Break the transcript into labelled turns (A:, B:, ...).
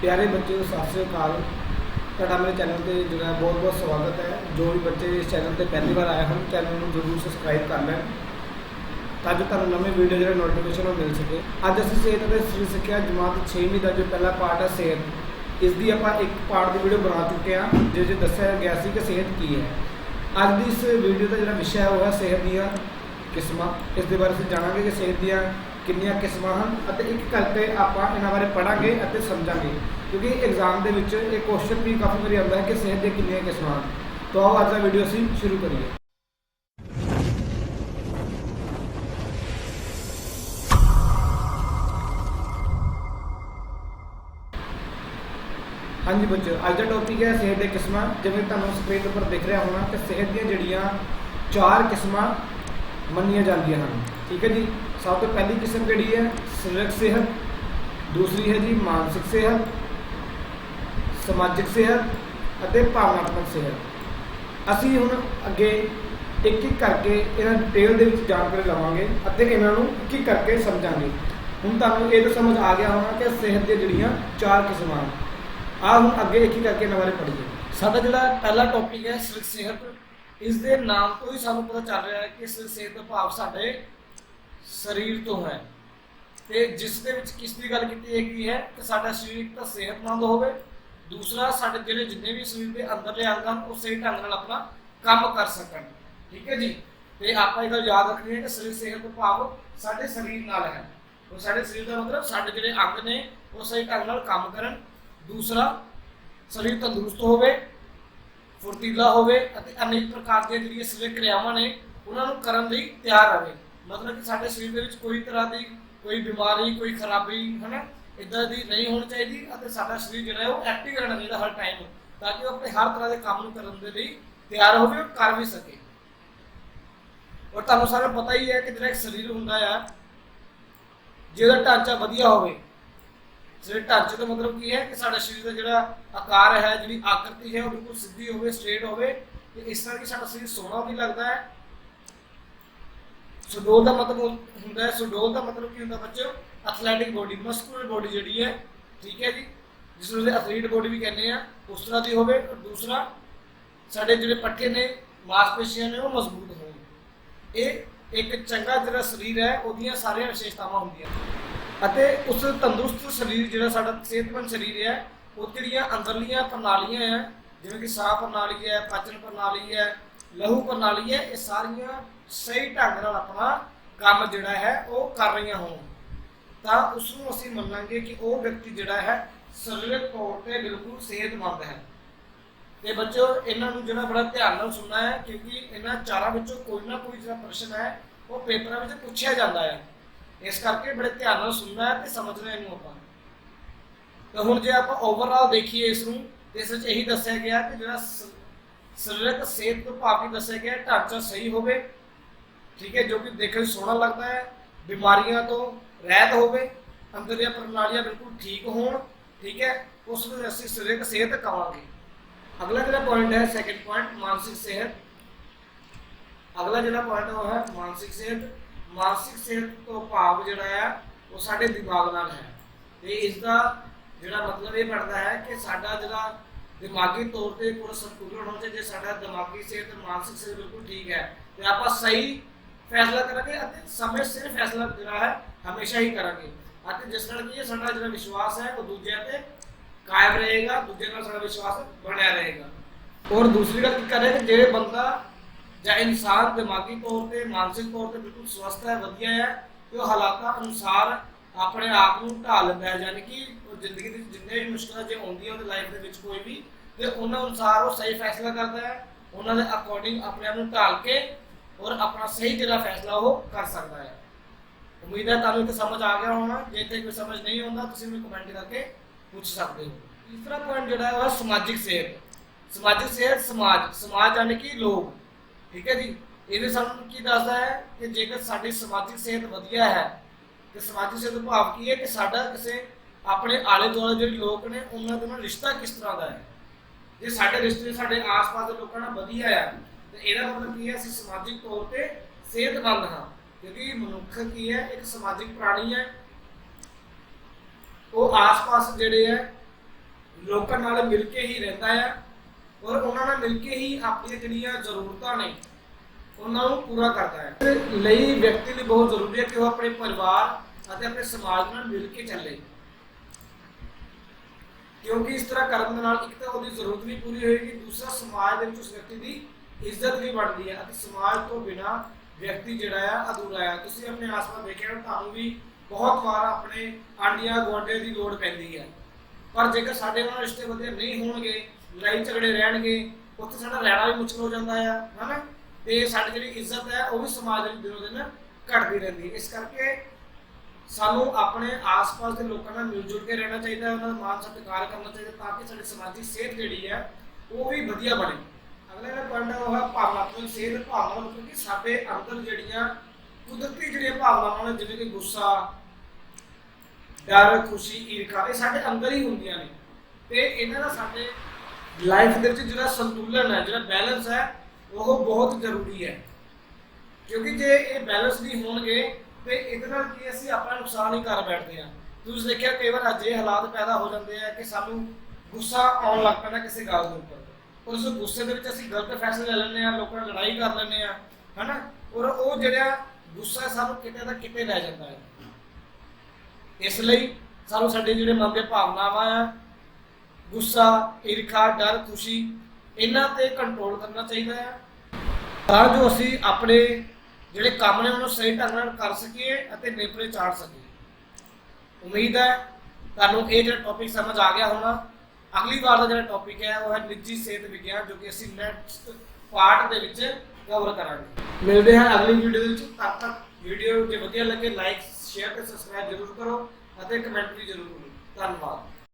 A: ਪਿਆਰੇ ਬੱਚਿਓ ਸਤਿ ਸ੍ਰੀ ਅਕਾਲ। ਤੁਹਾਡਾ ਮੇਰੇ ਚੈਨਲ ਤੇ ਜਿਹੜਾ ਬਹੁਤ ਬਹੁਤ ਸਵਾਗਤ ਹੈ। ਜੋ ਵੀ ਬੱਚੇ ਇਸ ਚੈਨਲ ਤੇ ਪਹਿਲੀ ਵਾਰ ਆਏ ਹਨ, ਚੈਨਲ ਨੂੰ ਜ਼ਰੂਰ ਸਬਸਕ੍ਰਾਈਬ ਕਰ ਲੈਣ ਤਾਂ ਜੋ ਤੁਹਾਨੂੰ ਨਵੇਂ ਵੀਡੀਓ ਜਿਹੜੇ ਨੋਟੀਫਿਕੇਸ਼ਨ ਉਹ ਮਿਲ ਸਕੇ। ਅੱਜ ਅਸੀਂ ਸਿਹਤ ਅਤੇ ਸ੍ਰੀ ਸਿੱਖਿਆ ਜਮਾਤ 6ਵੀਂ ਦਾ ਜੋ ਪਹਿਲਾ ਪਾਰਟ ਹੈ ਸਿਹਤ, ਇਸ ਦੀ ਆਪਾਂ ਇੱਕ ਪਾਰਟ ਦੀ ਵੀਡੀਓ ਬਣਾ ਚੁੱਕੇ ਹਾਂ ਜਿਸ ਵਿੱਚ ਦੱਸਿਆ ਗਿਆ ਸੀ ਕਿ ਸਿਹਤ ਕੀ ਹੈ। ਅੱਜ ਦੀ ਇਸ ਵੀਡੀਓ ਦਾ ਜਿਹੜਾ ਵਿਸ਼ਾ ਹੈ ਉਹ ਹੈ ਸਿਹਤ ਦੀਆਂ ਕਿਸਮਾਂ। ਇਸ ਦੇ ਬਾਰੇ ਅਸੀਂ ਜਾਣਾਂਗੇ ਕਿ ਸਿਹਤ ਦੀਆਂ ਕਿੰਨੀਆਂ ਕਿਸਮਾਂ ਹਨ ਅਤੇ ਇੱਕ ਕਰਕੇ ਆਪਾਂ ਇਹਨਾਂ ਬਾਰੇ ਪੜਾਂਗੇ ਅਤੇ ਸਮਝਾਂਗੇ। ਕਿਉਂਕਿ ਐਗਜ਼ਾਮ ਦੇ ਵਿੱਚ ਇਹ ਕੁਐਸਚਨ ਵੀ ਕਾਫੀ ਵਾਰੀ ਆਉਂਦਾ ਹੈ ਕਿ ਸਿਹਤ ਦੀਆਂ ਕਿੰਨੀਆਂ ਕਿਸਮਾਂ ਹਨ। ਤਾਂ ਆਓ ਅੱਜ ਦਾ ਵੀਡੀਓ ਅਸੀਂ ਸ਼ੁਰੂ ਕਰੀਏ। ਹਾਂਜੀ ਬੱਚੋ ਅੱਜ ਦਾ ਟੌਪਿਕ ਹੈ ਸਿਹਤ ਦੀਆਂ ਕਿਸਮਾਂ। ਜਿਵੇਂ ਤੁਹਾਨੂੰ ਸਕਰੀਨ ਉੱਪਰ ਦਿਖ ਰਿਹਾ ਹੋਣਾ ਕਿ ਸਿਹਤ ਦੀਆਂ ਜਿਹੜੀਆਂ ਚਾਰ ਕਿਸਮਾਂ ਮੰਨੀਆਂ ਜਾਂਦੀਆਂ ਹਨ। ਠੀਕ ਹੈ ਜੀ? ਸਭ ਤੋਂ ਪਹਿਲੀ ਕਿਸਮ ਜਿਹੜੀ ਹੈ? ਸਰੀਰਕ ਸਿਹਤ। ਦੂਸਰੀ ਹੈ ਜੀ ਮਾਨਸਿਕ ਸਿਹਤ, ਸਮਾਜਿਕ ਸਿਹਤ ਅਤੇ ਭਾਵਨਾਤਮਕ ਸਿਹਤ। ਅਸੀਂ ਹੁਣ ਅੱਗੇ ਇੱਕ ਇੱਕ ਕਰਕੇ ਇਹਨਾਂ ਡਿਟੇਲ ਦੇ ਵਿੱਚ ਜਾਣਕਾਰੀ ਲਵਾਂਗੇ ਅਤੇ ਇਹਨਾਂ ਨੂੰ ਇੱਕ ਇੱਕ ਕਰਕੇ ਸਮਝਾਂਗੇ। ਹੁਣ ਤੁਹਾਨੂੰ ਇਹ ਤਾਂ ਸਮਝ ਆ ਗਿਆ ਹੋਣਾ ਕਿ ਸਿਹਤ ਦੀਆਂ ਜਿਹੜੀਆਂ ਚਾਰ ਕਿਸਮਾਂ ਹਨ। ਆਹ ਹੁਣ ਅੱਗੇ ਇੱਕ ਇੱਕ ਕਰਕੇ ਇਹਨਾਂ ਬਾਰੇ ਪੜ੍ਹੀਏ। ਸਾਡਾ ਜਿਹੜਾ ਪਹਿਲਾ ਟੌਪਿਕ ਹੈ ਸਰੀਰਕ ਸਿਹਤ। ਇਸ ਦੇ ਨਾਮ ਤੋਂ ਹੀ ਸਾਨੂੰ ਪਤਾ ਚੱਲ ਰਿਹਾ ਹੈ ਕਿ ਸਰੀਰਕ ਸਿਹਤ ਦਾ ਭਾਵ ਸਾਡੇ ਸਰੀਰ ਤੋਂ ਹੈ। ਤੇ ਜਿਸ ਦੇ ਵਿੱਚ ਕਿਸ ਦੀ ਗੱਲ ਕੀਤੀ ਹੈਗੀ ਹੈ ਕਿ ਸਾਡਾ ਸਰੀਰ ਇੱਕ ਤਾਂ ਸਿਹਤਮੰਦ ਹੋਵੇ, ਦੂਸਰਾ ਸਾਡੇ ਜਿਹੜੇ ਜਿੰਨੇ ਵੀ ਸਰੀਰ ਦੇ ਅੰਦਰਲੇ ਅੰਗ ਹਨ, ਉਹ ਸਹੀ ਢੰਗ ਨਾਲ ਆਪਣਾ ਕੰਮ ਕਰ ਸਕਣ। ਠੀਕ ਹੈ ਜੀ? ਤੇ ਆਪਾਂ ਇਹ ਗੱਲ ਯਾਦ ਰੱਖਣੀ ਹੈ ਕਿ ਸਰੀਰ ਸਿਹਤ ਦਾ ਭਾਵ ਸਾਡੇ ਸਰੀਰ ਨਾਲ ਹੈ। ਉਹ ਸਾਡੇ ਸਰੀਰ ਦਾ ਮਤਲਬ ਸਾਡੇ ਜਿਹੜੇ ਅੰਗ ਨੇ, ਉਹ ਸਹੀ ਢੰਗ ਨਾਲ ਕੰਮ ਕਰਨ। ਦੂਸਰਾ, ਸਰੀਰ ਤੰਦਰੁਸਤ ਹੋਵੇ, ਫੁਰਤੀਲਾ ਹੋਵੇ ਅਤੇ ਅਨੇਕ ਪ੍ਰਕਾਰ ਦੀਆਂ ਜਿਹੜੀਆਂ ਸਰੀਰਕ ਕਿਰਿਆਵਾਂ ਨੇ, ਉਹਨਾਂ ਨੂੰ ਕਰਨ ਲਈ ਤਿਆਰ ਰਹੇ। ਮਤਲਬ ਕਿ ਸਾਡੇ ਸਰੀਰ ਦੇ ਵਿੱਚ ਕੋਈ ਤਰ੍ਹਾਂ ਦੀ ਕੋਈ ਬਿਮਾਰੀ, ਕੋਈ ਖਰਾਬੀ, ਹਨਾ ਇਦਾਂ ਦੀ ਨਹੀਂ ਹੋਣੀ ਚਾਹੀਦੀ ਅਤੇ ਸਾਡਾ ਸਰੀਰ ਜਿਹੜਾ ਹੈ ਉਹ ਐਕਟਿਵ ਰਹਿਣਾ ਚਾਹੀਦਾ ਹਰ ਟਾਈਮ ਤਾਂ ਕਿ ਉਹ ਆਪਣੇ ਹਰ ਤਰ੍ਹਾਂ ਦੇ ਕੰਮ ਨੂੰ ਕਰਨ ਦੇ ਲਈ ਤਿਆਰ ਹੋਵੇ ਔਰ ਕਰ ਵੀ ਸਕੇ। ਔਰ ਤੁਹਾਨੂੰ ਸਾਰਿਆਂ ਨੂੰ ਪਤਾ ਹੀ ਹੈ ਕਿ ਜਿਹੜਾ ਇੱਕ ਸਰੀਰ ਹੁੰਦਾ ਆ, ਜਿਹਦਾ ਢਾਂਚਾ ਵਧੀਆ ਹੋਵੇ, ਸਰੀਰ ਢਾਂਚੇ ਦਾ ਮਤਲਬ ਕੀ ਹੈ ਕਿ ਸਾਡਾ ਸਰੀਰ ਦਾ ਜਿਹੜਾ ਆਕਾਰ ਹੈ, ਜਿਹੜੀ ਆਕ੍ਰਿਤੀ ਹੈ, ਉਹ ਬਿਲਕੁਲ ਸਿੱਧੀ ਹੋਵੇ, ਸਟ੍ਰੇਟ ਹੋਵੇ, ਤੇ ਇਸ ਤਰ੍ਹਾਂ ਕਿ ਸਾਡਾ ਸਰੀਰ ਸੋਹਣਾ ਵੀ ਲੱਗਦਾ ਹੈ ਸੁਡੋਲ ਦਾ ਮਤਲਬ ਹੁੰਦਾ ਹੈ ਸੁਡੋਲ ਦਾ ਮਤਲਬ ਕੀ ਹੁੰਦਾ ਬੱਚਿਓ? ਐਥਲੈਟਿਕ ਬੋਡੀ ਮਸਕੂਲਰ ਬੋਡੀ ਜਿਹੜੀ ਹੈ, ਠੀਕ ਹੈ ਜੀ? ਜਿਸ ਨੂੰ ਐਥਲੀਟ ਬੋਡੀ ਵੀ ਕਹਿੰਦੇ ਆ ਉਸ ਤਰ੍ਹਾਂ ਦੀ ਹੋਵੇ। ਔਰ ਦੂਸਰਾ, ਸਾਡੇ ਜਿਹੜੇ ਪੱਠੇ ਨੇ, ਮਾਸਪੇਸ਼ੀਆਂ ਨੇ, ਉਹ ਮਜ਼ਬੂਤ ਹੋਣ। ਇਹ ਇੱਕ ਚੰਗਾ ਜਿਹੜਾ ਸਰੀਰ ਹੈ, ਉਹਦੀਆਂ ਸਾਰੀਆਂ ਵਿਸ਼ੇਸ਼ਤਾਵਾਂ ਹੁੰਦੀਆਂ ਅਤੇ ਉਸ ਤੰਦਰੁਸਤ ਸਰੀਰ, ਜਿਹੜਾ ਸਾਡਾ ਸਿਹਤਮੰਦ ਸਰੀਰ ਹੈ, ਉਹ ਜਿਹੜੀਆਂ ਅੰਦਰਲੀਆਂ ਪ੍ਰਣਾਲੀਆਂ ਹੈ ਜਿਵੇਂ ਕਿ ਸਾਹ ਪ੍ਰਣਾਲੀ ਹੈ, ਪਾਚਨ ਪ੍ਰਣਾਲੀ ਹੈ ਲਹੂ ਪ੍ਰਣਾਲੀ ਹੈ ਇਹ ਸਾਰੀਆਂ ਸਹੀ ਢੰਗ ਨਾਲ ਆਪਣਾ ਕੰਮ ਜਿਹੜਾ ਹੈ ਉਹ ਕਰ ਰਹੀਆਂ ਹੋਣ। ਤਾਂ ਉਸ ਨੂੰ ਅਸੀਂ ਮੰਨਾਂਗੇ ਕਿ ਉਹ ਵਿਅਕਤੀ ਜਿਹੜਾ ਹੈ ਸਰੀਰਕ ਤੌਰ ਤੇ ਬਿਲਕੁਲ ਸਿਹਤਮੰਦ ਹੈ। ਤੇ ਬੱਚੋ, ਇਹਨਾਂ ਨੂੰ ਜਿਹੜਾ ਬੜਾ ਧਿਆਨ ਨਾਲ ਸੁਣਨਾ ਹੈ, ਕਿਉਂਕਿ ਇਹਨਾਂ ਚਾਰਾਂ ਵਿੱਚੋਂ ਕੋਈ ਨਾ ਕੋਈ ਜਿਹੜਾ ਪ੍ਰਸ਼ਨ ਹੈ, ਉਹ ਪੇਪਰਾਂ ਵਿੱਚ ਪੁੱਛਿਆ ਜਾਂਦਾ ਹੈ। ਇਸ ਕਰਕੇ ਬੜੇ ਧਿਆਨ ਨਾਲ ਸੁਣਨਾ ਹੈ ਤੇ ਸਮਝਣਾ ਇਹਨੂੰ ਆਪਾਂ। ਤਾਂ ਹੁਣ ਜੇ ਆਪਾਂ ਓਵਰਆਲ ਦੇਖੀਏ ਇਸ ਨੂੰ, ਤੇ ਇਸ ਵਿੱਚ ਇਹੀ ਦੱਸਿਆ ਗਿਆ ਕਿ ਜਿਹੜਾ ਸਰੀਰਕ ਸਿਹਤ ਤੋਂ ਭਾਵ ਕੀ ਦੱਸਿਆ ਗਿਆ ਢਾਂਚਾ ਸਹੀ ਹੋਵੇ, ਠੀਕ ਹੈ, ਜੋ ਕਿ ਦੇਖਣ ਨੂੰ ਸੋਹਣਾ ਲੱਗਦਾ ਹੈ, ਬਿਮਾਰੀਆਂ ਤੋਂ ਰਹਿਤ ਹੋਵੇ ਅੰਦਰਲੀਆਂ ਪ੍ਰਣਾਲੀਆਂ ਬਿਲਕੁਲ ਠੀਕ ਹੋਣ, ਠੀਕ ਹੈ, ਉਸ ਨੂੰ ਅਸੀਂ ਸਰੀਰਕ ਸਿਹਤ ਕਹਾਂਗੇ ਅਗਲਾ ਜਿਹੜਾ ਪੁਆਇੰਟ ਹੈ ਸੈਕੰਡ ਪੁਆਇੰਟ ਮਾਨਸਿਕ ਸਿਹਤ। ਅਗਲਾ ਜਿਹੜਾ ਪੁਆਇੰਟ ਉਹ ਹੈ ਮਾਨਸਿਕ ਸਿਹਤ। ਮਾਨਸਿਕ ਸਿਹਤ ਤੋਂ ਭਾਵ ਜਿਹੜਾ ਹੈ, ਉਹ ਸਾਡੇ ਦਿਮਾਗ ਨਾਲ ਹੈ। ਤੇ ਇਸ ਦਾ ਜਿਹੜਾ ਮਤਲਬ ਇਹ ਬਣਦਾ ਹੈ ਕਿ ਸਾਡਾ ਜਿਹੜਾ ਦਿਮਾਗੀ ਤੌਰ ਤੇ ਪੂਰਾ ਸੰਤੁਲਨ ਹੋਣਾ ਚਾਹੀਦਾ ਜੇ ਸਾਡਾ ਦਿਮਾਗੀ ਸਿਹਤ, ਮਾਨਸਿਕ ਸਿਹਤ ਬਿਲਕੁਲ ਠੀਕ ਹੈ। ਤੇ ਆਪਾਂ ਸਹੀ ਫੈਸਲਾ ਕਰਾਂਗੇ ਅਤੇ ਸਮੇਂ ਸਿਰ ਫੈਸਲਾ ਜਿਹੜਾ ਹੈ, ਹਮੇਸ਼ਾ ਹੀ ਕਰਾਂਗੇ। ਅਤੇ ਜਿਸ ਨਾਲ ਕੀ ਹੈ, ਸਾਡਾ ਜਿਹੜਾ ਵਿਸ਼ਵਾਸ ਹੈ, ਉਹ ਦੂਜਿਆਂ ਤੇ ਕਾਇਮ ਰਹੇਗਾ, ਦੂਜਿਆਂ ਨਾਲ ਸਾਡਾ ਵਿਸ਼ਵਾਸ ਬਣਿਆ ਰਹੇਗਾ। ਔਰ ਦੂਸਰੀ ਗੱਲ ਕੀ ਕਰੇ ਕਿ ਜਿਹੜੇ ਬੰਦਾ ਜਾਂ ਇਨਸਾਨ ਦਿਮਾਗੀ ਤੌਰ ਤੇ, ਮਾਨਸਿਕ ਤੌਰ ਤੇ ਬਿਲਕੁਲ ਸਵਸਥ ਹੈ, ਵਧੀਆ ਹੈ, ਤੇ ਉਹ ਹਾਲਾਤਾਂ ਅਨੁਸਾਰ ਆਪਣੇ ਆਪ ਨੂੰ ਢਾਲ ਲੈਂਦਾ ਹੈ, ਯਾਨੀ ਕਿ ਜ਼ਿੰਦਗੀ ਦੇ ਵਿੱਚ ਜਿੰਨੇ ਵੀ ਮੁਸ਼ਕਲਾਂ ਜੇ ਆਉਂਦੀਆਂ ਉਹਦੀ ਲਾਈਫ ਦੇ ਵਿੱਚ ਕੋਈ ਵੀ ਤੇ ਉਹਨਾਂ ਅਨੁਸਾਰ ਉਹ ਸਹੀ ਫੈਸਲਾ ਕਰਦਾ ਹੈ, ਉਹਨਾਂ ਦੇ ਅਕੋਰਡਿੰਗ ਆਪਣੇ ਆਪ ਨੂੰ ਢਾਲ ਕੇ ਔਰ ਆਪਣਾ ਸਹੀ ਜਿਹੜਾ ਫੈਸਲਾ ਉਹ ਕਰ ਸਕਦਾ ਹੈ। ਉਮੀਦ ਹੈ ਤੁਹਾਨੂੰ ਇਹ ਸਮਝ ਆ ਗਿਆ ਹੋਣਾ, ਜੇ ਤੇ ਕੋਈ ਸਮਝ ਨਹੀਂ ਆਉਂਦਾ, ਤੁਸੀਂ ਮੈਨੂੰ ਕਮੈਂਟ ਕਰਕੇ ਪੁੱਛ ਸਕਦੇ ਹੋ। ਤੀਸਰਾ ਪੁਆਇੰਟ ਜਿਹੜਾ ਹੈ ਉਹ ਸਮਾਜਿਕ ਸਿਹਤ। ਸਮਾਜਿਕ ਸਿਹਤ ਸਮਾਜ ਸਮਾਜ ਯਾਨੀ ਕਿ ਲੋਕ। ਠੀਕ ਹੈ ਜੀ? ਇਹਦੇ ਸਾਨੂੰ ਕੀ ਦੱਸਦਾ ਹੈ ਕਿ ਜੇਕਰ ਸਾਡੀ ਸਮਾਜਿਕ ਸਿਹਤ ਵਧੀਆ ਹੈ, ਤੇ ਸਮਾਜਿਕ ਸਿਹਤ ਦਾ ਭਾਵ ਕੀ ਹੈ ਕਿ ਸਾਡਾ ਕਿਸੇ ਆਪਣੇ ਆਲੇ ਦੁਆਲੇ ਜਿਹੜੇ ਲੋਕ ਨੇ, ਉਹਨਾਂ ਦੇ ਨਾਲ ਰਿਸ਼ਤਾ ਕਿਸ ਤਰ੍ਹਾਂ ਦਾ ਹੈ? ਜੇ ਸਾਡੇ ਰਿਸ਼ਤੇ, ਸਾਡੇ ਆਸ-ਪਾਸ ਦੇ ਲੋਕਾਂ ਨਾਲ ਵਧੀਆ ਹੈ ਤੇ ਇਹਦਾ ਮਤਲਬ ਕੀ ਹੈ, ਅਸੀਂ ਸਮਾਜਿਕ ਤੌਰ ਤੇ ਸਿਹਤਮੰਦ ਹਾਂ। ਕਿਉਂਕਿ ਮਨੁੱਖ ਕੀ ਹੈ, ਇੱਕ ਸਮਾਜਿਕ ਪ੍ਰਾਣੀ ਹੈ। ਉਹ ਆਸ-ਪਾਸ ਜਿਹੜੇ ਹੈ, ਲੋਕਾਂ ਨਾਲ ਮਿਲ ਕੇ ਹੀ ਰਹਿੰਦਾ ਆ ਔਰ ਉਹਨਾਂ ਨਾਲ ਮਿਲ ਕੇ ਹੀ ਆਪਣੀਆਂ ਜਿਹੜੀਆਂ ਜ਼ਰੂਰਤਾਂ ਨੇ, ਉਹਨਾਂ ਨੂੰ ਪੂਰਾ ਕਰਦਾ ਹੈ। ਲਈ ਵਿਅਕਤੀ ਲਈ ਬਹੁਤ ਜ਼ਰੂਰੀ ਹੈ ਕਿ ਉਹ ਆਪਣੇ ਪਰਿਵਾਰ ਅਤੇ ਆਪਣੇ ਸਮਾਜ ਨਾਲ ਮਿਲ ਕੇ ਚੱਲੇ। ਕਿਉਂਕਿ ਇਸ ਤਰ੍ਹਾਂ ਕਰਨ ਦੇ ਨਾਲ ਇੱਕ ਤਾਂ ਉਹਦੀ ਜ਼ਰੂਰਤ ਵੀ ਪੂਰੀ ਹੋਏਗੀ ਦੂਸਰਾ ਸਮਾਜ ਦੇ ਵਿੱਚ ਉਸ ਵਿਅਕਤੀ ਦੀ ਇੱਜ਼ਤ ਵੀ ਬਣਦੀ ਹੈ ਅਤੇ ਸਮਾਜ ਤੋਂ ਬਿਨਾ ਵਿਅਕਤੀ ਜਿਹੜਾ ਆ ਅਧੂਰਾ ਆ। ਤੁਸੀਂ ਆਪਣੇ ਆਸ-ਪਾਸ ਦੇਖਿਆ ਹੋਣਾ, ਤੁਹਾਨੂੰ ਵੀ ਬਹੁਤ ਵਾਰ ਆਪਣੇ ਆਂਡੀਆਂ ਗੁਆਂਢੀਆਂ ਦੀ ਲੋੜ ਪੈਂਦੀ ਹੈ ਪਰ ਜੇਕਰ ਸਾਡੇ ਨਾਲ ਰਿਸ਼ਤੇ ਵਧੀਆ ਨਹੀਂ ਹੋਣਗੇ ਲੜਾਈ ਝਗੜੇ ਰਹਿਣਗੇ ਉੱਥੇ ਸਾਡਾ ਰਹਿਣਾ ਵੀ ਮੁਸ਼ਕਲ ਹੋ ਜਾਂਦਾ ਆ ਹਨਾ? ਤੇ ਸਾਡੀ ਜਿਹੜੀ ਇੱਜ਼ਤ ਹੈ ਉਹ ਵੀ ਸਮਾਜ ਦੇ ਵਿੱਚ ਦਿਨੋ ਦਿਨ ਘਟਦੀ ਰਹਿੰਦੀ ਇਸ ਕਰਕੇ ਸਾਨੂੰ ਆਪਣੇ ਆਸ-ਪਾਸ ਦੇ ਲੋਕਾਂ ਨਾਲ ਮਿਲ ਜੁਲ ਕੇ ਰਹਿਣਾ ਚਾਹੀਦਾ ਹੈ, ਉਹਨਾਂ ਦਾ ਮਾਨ ਸਤਿਕਾਰ ਕਰਨਾ ਚਾਹੀਦਾ ਤਾਂ ਕਿ ਸਾਡੀ ਸਮਾਜਿਕ ਸਿਹਤ ਜਿਹੜੀ ਹੈ, ਉਹ ਵੀ ਵਧੀਆ ਬਣੇ। ਅਗਲੇ ਦਾ ਪੁਆਇੰਟ ਉਹ ਹੈ ਭਾਵਨਾਤਮਕ ਸਿਹਤ ਭਾਵਨਾ ਮਤਲਬ ਕਿ ਸਾਡੇ ਅੰਦਰ ਜਿਹੜੀਆਂ ਕੁਦਰਤੀ ਜਿਹੜੀਆਂ ਭਾਵਨਾਵਾਂ ਨੇ, ਜਿਵੇਂ ਕਿ ਗੁੱਸਾ, ਡਰ, ਖੁਸ਼ੀ, ਈਰਖਾ, ਇਹ ਸਾਡੇ ਅੰਦਰ ਹੀ ਹੁੰਦੀਆਂ ਨੇ। ਤੇ ਇਹਨਾਂ ਦਾ ਸਾਡੇ ਲਾਈਫ ਦੇ ਵਿੱਚ ਜਿਹੜਾ ਸੰਤੁਲਨ ਹੈ, ਜਿਹੜਾ ਬੈਲੈਂਸ ਹੈ, ਉਹ ਬਹੁਤ ਜ਼ਰੂਰੀ ਹੈ। ਕਿਉਂਕਿ ਜੇ ਇਹ ਬੈਲੈਂਸ ਨਹੀਂ ਹੋਣਗੇ ਤੇ ਇਹਦੇ ਨਾਲ ਕੀ ਅਸੀਂ ਆਪਣਾ ਨੁਕਸਾਨ ਹੀ ਕਰ ਬੈਠਦੇ ਆ ਤੁਸੀਂ ਦੇਖਿਆ ਕਈ ਵਾਰ ਅਜੇ ਹਾਲਾਤ ਪੈਦਾ ਹੋ ਜਾਂਦੇ ਆ ਕਿ ਸਾਨੂੰ ਗੁੱਸਾ ਆਉਣ ਲੱਗ ਪੈਂਦਾ ਕਿਸੇ ਗੱਲ ਦੇ ਉੱਪਰ। ਔਰ ਉਸ ਗੁੱਸੇ ਦੇ ਵਿੱਚ ਅਸੀਂ ਗਲਤ ਫੈਸਲੇ ਲੈ ਲੈਂਦੇ ਆ ਲੋਕਾਂ ਨਾਲ ਲੜਾਈ ਕਰ ਲੈਂਦੇ ਆ ਹਨਾ? ਔਰ ਉਹ ਜਿਹੜਾ ਗੁੱਸਾ ਹੈ, ਸਾਨੂੰ ਕਿਤੇ ਨਾ ਕਿਤੇ ਲੈ ਜਾਂਦਾ ਹੈ। ਇਸ ਲਈ ਸਾਨੂੰ ਸਾਡੇ ਜਿਹੜੇ ਮਨ ਦੇ ਭਾਵਨਾਵਾਂ ਆ, ਗੁੱਸਾ, ਈਰਖਾ, ਡਰ, ਖੁਸ਼ੀ, ਇਹਨਾਂ ਤੇ ਕੰਟਰੋਲ ਕਰਨਾ ਚਾਹੀਦਾ ਹੈ। ਤਾਂ ਜੋ ਅਸੀਂ ਆਪਣੇ ਜਿਹੜੇ ਕੰਮ ਨੇ ਉਹਨੂੰ ਸਹੀ ਢੰਗ ਨਾਲ ਕਰ ਸਕੀਏ ਅਤੇ ਨੇਪਰੇ ਚਾੜ ਸਕੀਏ। ਉਮੀਦ ਹੈ ਤੁਹਾਨੂੰ ਇਹ ਜਿਹੜਾ ਟੌਪਿਕ ਸਮਝ ਆ ਗਿਆ ਹੋਣਾ। ਅਗਲੀ ਵਾਰ ਦਾ ਜਿਹੜਾ ਟੌਪਿਕ ਹੈ, ਉਹ ਹੈ ਨਿੱਜੀ ਸਿਹਤ ਵਿਗਿਆਨ, ਜੋ ਕਿ ਅਸੀਂ ਨੈਕਸਟ ਪਾਰਟ ਦੇ ਵਿੱਚ ਕਵਰ ਕਰਾਂਗੇ। ਮਿਲਦੇ ਹਾਂ ਅਗਲੀ ਵੀਡੀਓ ਦੇ ਵਿੱਚ। ਤਦ ਤੱਕ ਵੀਡੀਓ ਜੇ ਵਧੀਆ ਲੱਗੇ ਲਾਈਕ ਸ਼ੇਅਰ ਤੇ ਸਬਸਕ੍ਰਾਈਬ ਜ਼ਰੂਰ ਕਰੋ ਅਤੇ ਕਮੈਂਟ ਵੀ ਜ਼ਰੂਰ ਕਰੋ ਧੰਨਵਾਦ।